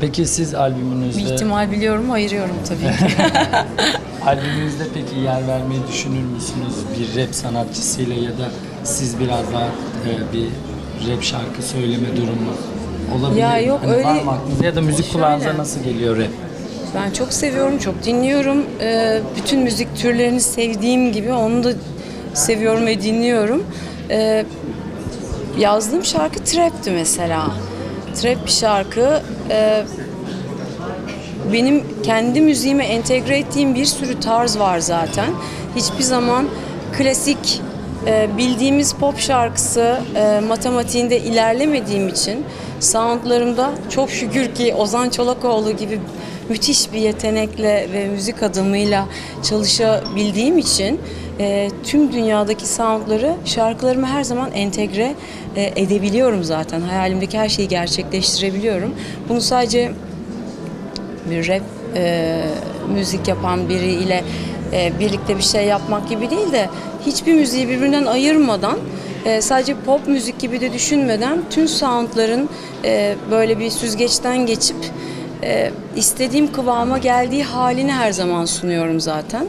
Peki siz Bir albümünüzde ihtimal biliyorum, ayırıyorum tabii ki. albümünüzde peki yer vermeyi düşünür müsünüz bir rap sanatçısıyla ya da siz biraz daha e, bir rap şarkı söyleme durumu olabilir? Ya yok, Hani var öyle- mı aklınızda? ya da müzik Şöyle. kulağınıza nasıl geliyor rap? Ben çok seviyorum, çok dinliyorum. Ee, bütün müzik türlerini sevdiğim gibi onu da seviyorum ve dinliyorum. Ee, yazdığım şarkı trap'ti mesela. Trap şarkı. Ee, benim kendi müziğime entegre ettiğim bir sürü tarz var zaten. Hiçbir zaman klasik e, bildiğimiz pop şarkısı e, matematiğinde ilerlemediğim için soundlarımda çok şükür ki Ozan Çolakoğlu gibi müthiş bir yetenekle ve müzik adamıyla çalışabildiğim için e, tüm dünyadaki soundları şarkılarıma her zaman entegre e, edebiliyorum zaten. Hayalimdeki her şeyi gerçekleştirebiliyorum. Bunu sadece bir rap müzik yapan biriyle e, birlikte bir şey yapmak gibi değil de hiçbir müziği birbirinden ayırmadan e, sadece pop müzik gibi de düşünmeden tüm soundların e, böyle bir süzgeçten geçip e, istediğim kıvama geldiği halini her zaman sunuyorum zaten.